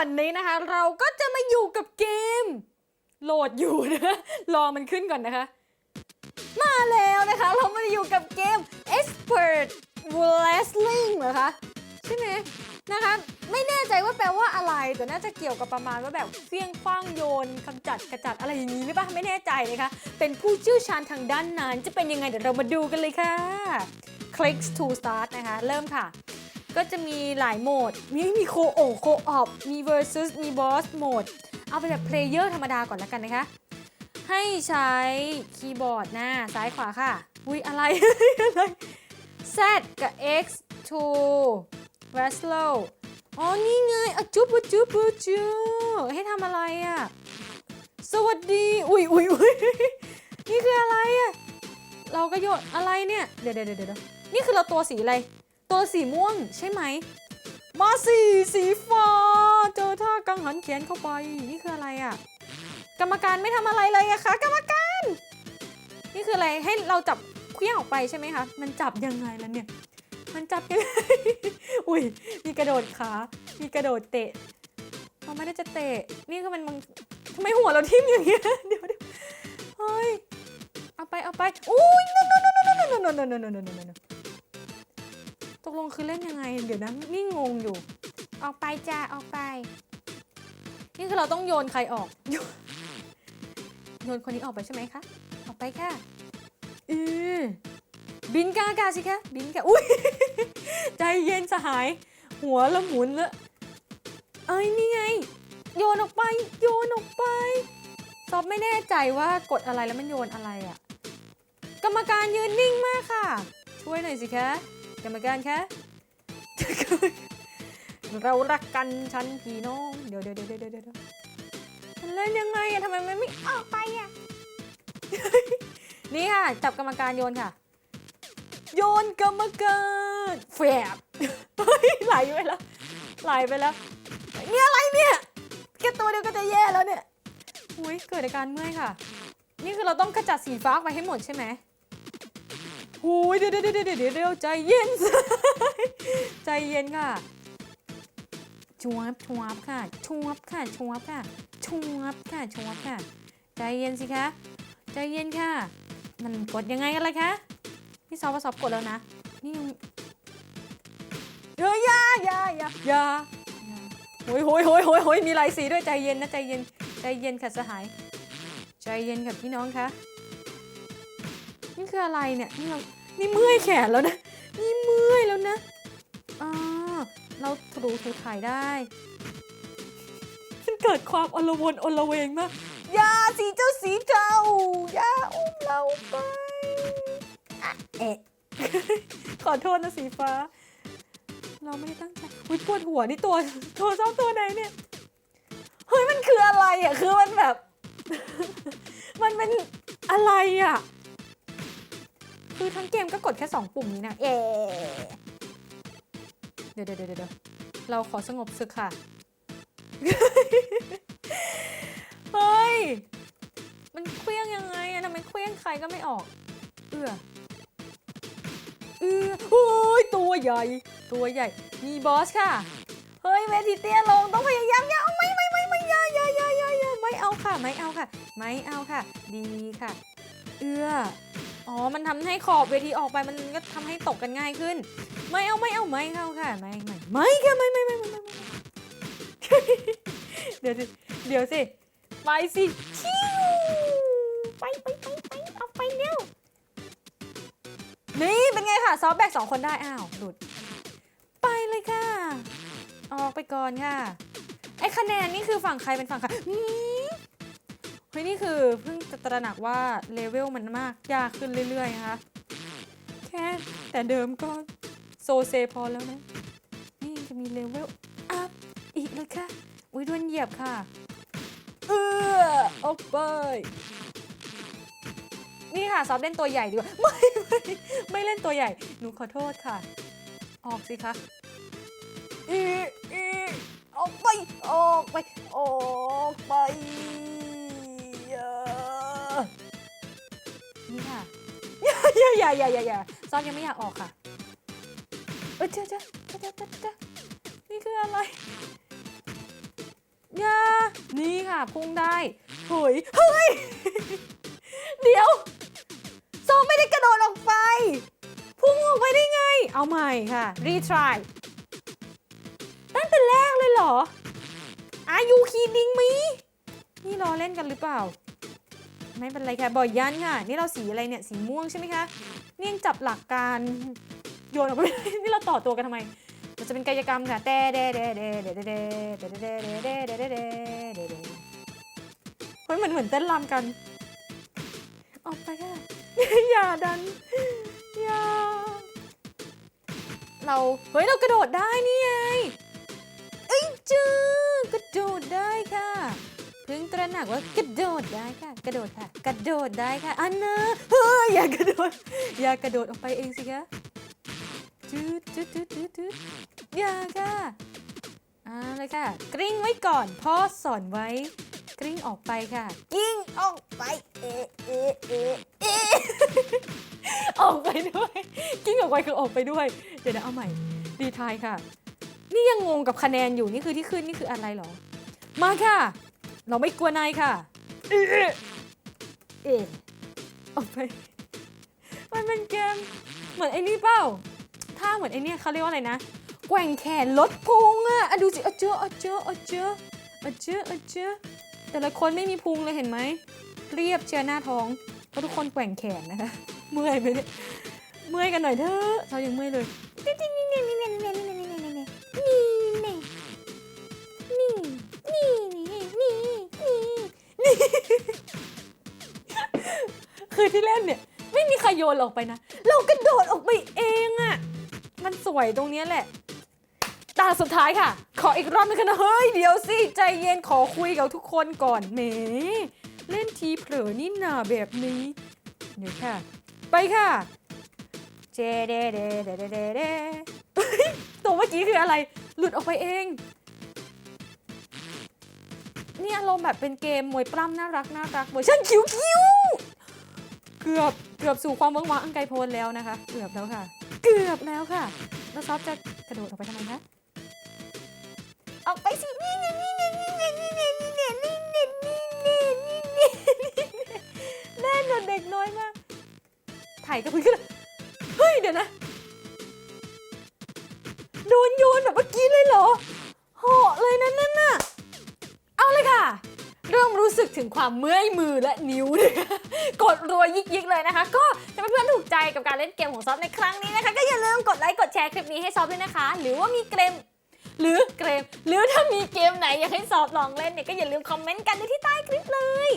วันนี้นะคะ เราก็จะมาอยู่กับเกม โหลดอยู่นะ รอมันขึ้นก่อนนะคะ มาแล้วนะคะ เรามาอยู่กับเกม Expert Wrestling เหรอคะ ใช่ไหมนะคะ ไม่แน่ใจว่าแปลว่าอะไร แต่น่าจะเกี่ยวกับประมาณว่าแบบเฟี้ยงคว้างโยนกำจัดกระจัดอะไรอย่างนี้หรือเปล่าไม่แน่ใจนะคะ เป็นผู้เชี่ยวชาญทางด้านนั้น จะเป็นยังไงเดี๋ยวเรามาดูกันเลยค่ะ Clicks to start นะคะ เริ่มค่ะ ก็จะมีหลายโหมด มีมีโคโอโคออฟมี versus มี boss โหมด เอาไปแบบ player ธรรมดาก่อนแล้วกันนะคะ ให้ใช้คีย์บอร์ดหน้าซ้ายขวาค่ะ อุ้ยอะไร อะไร Z กับ X to wrestle อ๋อ นี่ไงอจุบอจุบอจุบให้ทำอะไรอะสวัสดี อุ้ยอุ้ยอุ้ยนี่คืออะไรอะเราก็โยนอะไรเนี่ย เดี๋ยวเดี๋ยวเดี๋ยวเดี๋ยวนี่คือเราตัวสีอะไร ตัวสีม่วงใช่ไหม มาสีสีฟ้า เจอท่ากังหันแขนเข้าไป นี่คืออะไรอะกรรมการไม่ทำอะไรเลยอะคะกรรมการ นี่คืออะไรให้เราจับเคลี้ยงออกไปใช่ไหมคะ มันจับยังไงล่ะเนี่ย มันจับยังไง อุ้ย มีกระโดดขา มีกระโดดเตะเราไม่ได้จะเตะ นี่คือมันมันทำไมหัวเราทิ่มอย่างเงี้ย เดี๋ยวเดี๋ยวเฮ้ย เอาไปเอาไป อุ้ย no no no no no no no no no no no no no no ต กลงคือเล่นยังไง เดี๋ยวนะนี่งงอยู่ ออกไปจ้าออกไป นี่คือเราต้องโยนใครออก โยนโยนคนนี้ออกไปใช่ไหมคะ ออกไปค่ะอือบินกาอากาศสิคะบินกาอุ้ยใจเย็นสหาย หัวละหมุนละเอ้ยนี่ไง โยนออกไป โยนออกไปซอบไม่แน่ใจว่ากดอะไรแล้วมันโยนอะไรอะกรรมการยืนนิ่งมากค่ะ ช่วยหน่อยสิคะ กรรมการคะเรารักกันฉันพี่น้อง เดี๋ยวเดี๋ยวเดี๋ยวเดี๋ยวเดี๋ยวมันเล่นยังไงอะทำไมมันไม่ออกไปอะนี่ค่ะ จับกรรมการโยนค่ะ โยนกรรมการแฝบเฮ้ยไหลไปแล้วไหลไปแล้วเนี่ยอะไรเนี่ยแค่ตัวเดียวก็จะแย่แล้วเนี่ยอุ้ยเกิดอาการเมื่อยค่ะ นี่คือเราต้องขจัดสีฟ้าไปให้หมดใช่ไหม หูยเดี๋ยวเดี๋ยวเดี๋ยวเดี๋ยวเดี๋ยวใจเย็น ใจเย็นค่ะชวบชวบค่ะชวบค่ะชวบค่ะชวบค่ะชวบค่ะ ใจเย็นสิคะ ใจเย็นค่ะ มันกดยังไงกันล่ะคะ พี่ซอฟว่าซอฟกดแล้วนะ นี่ยังเฮ้ยยายายายาโอ้ยโอ้ยโอ้ยโอ้ยโอ้ยมีลายสีด้วยใจเย็นนะใจเย็น ใจเย็นค่ะสหาย ใจเย็นค่ะพี่น้องคะ นี่คืออะไรเนี่ยนี่เรานี่เมื่อยแขนแล้วนะ นี่เมื่อยแล้วนะอ่าเราถูถูถ่ายได้มันเกิดความอลวนอลเวงมากยาสีเจ้าสีเจ้ายาอุ้มเราไปอะเอะขอโทษนะสีฟ้า เราไม่ได้ตั้งใจอุ้ยปวดหัวนี่ตัวตัวซ้อมตัวไหนเนี่ย เฮ้ยมันคืออะไรอะ คือมันแบบ มันเป็นอะไรอะ คือทั้งเกมก็กดแค่ 2 ปุ่มนี้นะเอเดี๋ยวเดี๋ยวเดี๋ยวเราขอสงบศึกค่ะ เฮ้ย มันเคลี้ยงยังไงอะทำไมเคลี้ยงใครก็ไม่ออก เอื้อเอื้อโอ้ยตัวใหญ่ ตัวใหญ่ มีบอสค่ะ เฮ้ยเวทีเตี้ยลงต้องพยายามอย่าเอาไม่ไม่ไม่ไม่อย่าอย่าอย่าอย่าอย่ไม่เอาค่ะ ไม่เอาค่ะ ไม่เอาค่ะ ดีค่ะ เอื้อ อ๋อ มันทำให้ขอบเวทีออกไปมันก็ทำให้ตกกันง่ายขึ้น ไม่เอาไม่เอาไม่เอาค่ะ ไม่ไม่ไม่ค่ะไม่ไม่ไม่ไม่ไม่เดี๋ยวสิเดี๋ยวสิไปสิชิวไปไปไปไปเอาไปเร็วนี่เป็นไงค่ะซอฟแบกสองคนได้อ้าวหลุด ไปเลยค่ะ ออกไปก่อนค่ะไอ้คะแนนนี่คือฝั่งใครเป็นฝั่งใคร เฮ้ยนี่คือเพิ่งจะตระหนักว่าเลเวลมันมากยากขึ้นเรื่อยๆนะคะ แค่แต่เดิมก็โซเซพอแล้วนะ นี่จะมีเลเวลอัพอีกเลยค่ะ อุ้ยโดนเหยียบค่ะ เออออกไป นี่ค่ะซอฟเล่นตัวใหญ่ดีกว่า ไม่ไม่ไม่เล่นตัวใหญ่ หนูขอโทษค่ะ ออกสิคะอีอีออกไป ออกไป ออกไป นี่ค่ะ อย่าอย่าอย่าอย่าอย่าอย่าซอฟยังไม่อยากออกค่ะ เออเจ้าเจ้าเจ้าเจ้าเจ้านี่คืออะไรย่านี่ค่ะพุ่งได้เฮ้ยเฮ้ย เดี๋ยวซอมไม่ได้กระโดดออกไป พุ่งออกไปได้ไง เอาใหม่ค่ะ รีทรายตั้งแต่แรกเลยเหรออายุคีดิงมีนี่รอเล่นกันหรือเปล่า ไม่เป็นไรค่ะบ่อยยันค่ะ นี่เราสีอะไรเนี่ยสีม่วงใช่ไหมคะนี่ยังจับหลักการโยนออกไปนี่เราต่อตัวกันทำไมมันจะเป็นกายกรรมค่ะเต้เด้เด้เด้เด้เด้เด้เด้เด้เด้เด้เด้เด้เด้เด้เด้เฮ้ยเหมือนเหมือนเต้นรำกัน ออกไปค่ะอย่าดันอย่าเราเฮ้ยเรากระโดดได้นี่ไงเอ้ยจื้อกระโดดได้ค่ะเพิ่งตระหนักว่ากระโดดได้ค่ะ กระโดดค่ะ กระโดดได้ค่ะอันนะเฮ้ยอย่ากระโดด อย่ากระโดดออกไปเองสิคะจืดจืดจืดจืดจืดอย่าค่ะเอาเลยค่ะ กริ้งไว้ก่อนพ่อสอนไว้ กริ้งออกไปค่ะกริ้งออกไปเอะเอะเอะเอะออกไปด้วย กิ้งออกไปคือออกไปด้วย เดี๋ยวนะเอาใหม่ ดีทายค่ะ นี่ยังงงกับคะแนนอยู่นี่คือที่ขึ้นนี่คืออะไรหรอ มาค่ะ เราไม่กลัวนายค่ะ เอะเอะออกไป มันเป็นเกม เหมือนไอ้นี่เปล่า ถ้าเหมือนไอ้นี่เขาเรียกว่าอะไรนะ แกว่งแขนลดพุงอะอะดูสิอะเจออะเจออะเจออะเจออะเจอแต่ละคนไม่มีพุงเลยเห็นไหม เรียบเชียร์หน้าท้อง เพราะทุกคนแกว่งแขนนะคะ เมื่อยไหมเนี่ยเมื่อยกันหน่อยเถอะเรายังเมื่อยเลย ที่เล่นเนี่ย ไม่มีใครโยนเราออกไปนะ เรากระโดดออกไปเองอะมันสวยตรงเนี้ยแหละ ตาสุดท้ายค่ะ ขออีกรอบนึงค่ะนะเฮ้ย เดี๋ยวสิ ใจเย็นขอคุยกับทุกคนก่อนแหมเล่นทีเผลอนี่นาแบบนี้เดี๋ยวค่ะ ไปค่ะ เจเดเดเดเดเดเดเฮ้ยตัวเมื่อกี้คืออะไร หลุดออกไปเองนี่อารมณ์แบบเป็นเกมมวยปล้ำน่ารักน่ารักเวอร์ชันคิวคิว กือบเกือบสู่ความว่างว้างอันไกลโพ้นแล้วนะคะ เกือบแล้วค่ะ เกือบแล้วค่ะ แล้วซอฟจะกระโดดออกไปทำไมคะออกไปสินี่ไงนี่ไงนี่ไงนี่ไงนี่ไงนี่ไงนี่ไงนี่ไงนี่ไงเล่นกับเด็กน้อยมากถ่ายกระพือขึ้นเฮ้ยเดี๋ยวนะ โดนโยนแบบเมื่อกี้เลยเหรอเหาะเลยนั่นน่ะ รู้สึกถึงความเมื่อยมือและนิ้วเลยกดรัวยิกๆเลยนะคะ ก็ถ้าเพื่อนๆถูกใจกับการเล่นเกมของซอฟในครั้งนี้นะคะ ก็อย่าลืมกดไลค์กดแชร์คลิปนี้ให้ซอฟด้วยนะคะ หรือว่ามีเกมหรือเกม หรือถ้ามีเกมไหนอยากให้ซอฟลองเล่นเนี่ยก็อย่าลืมคอมเมนต์กันในที่ใต้คลิปเลย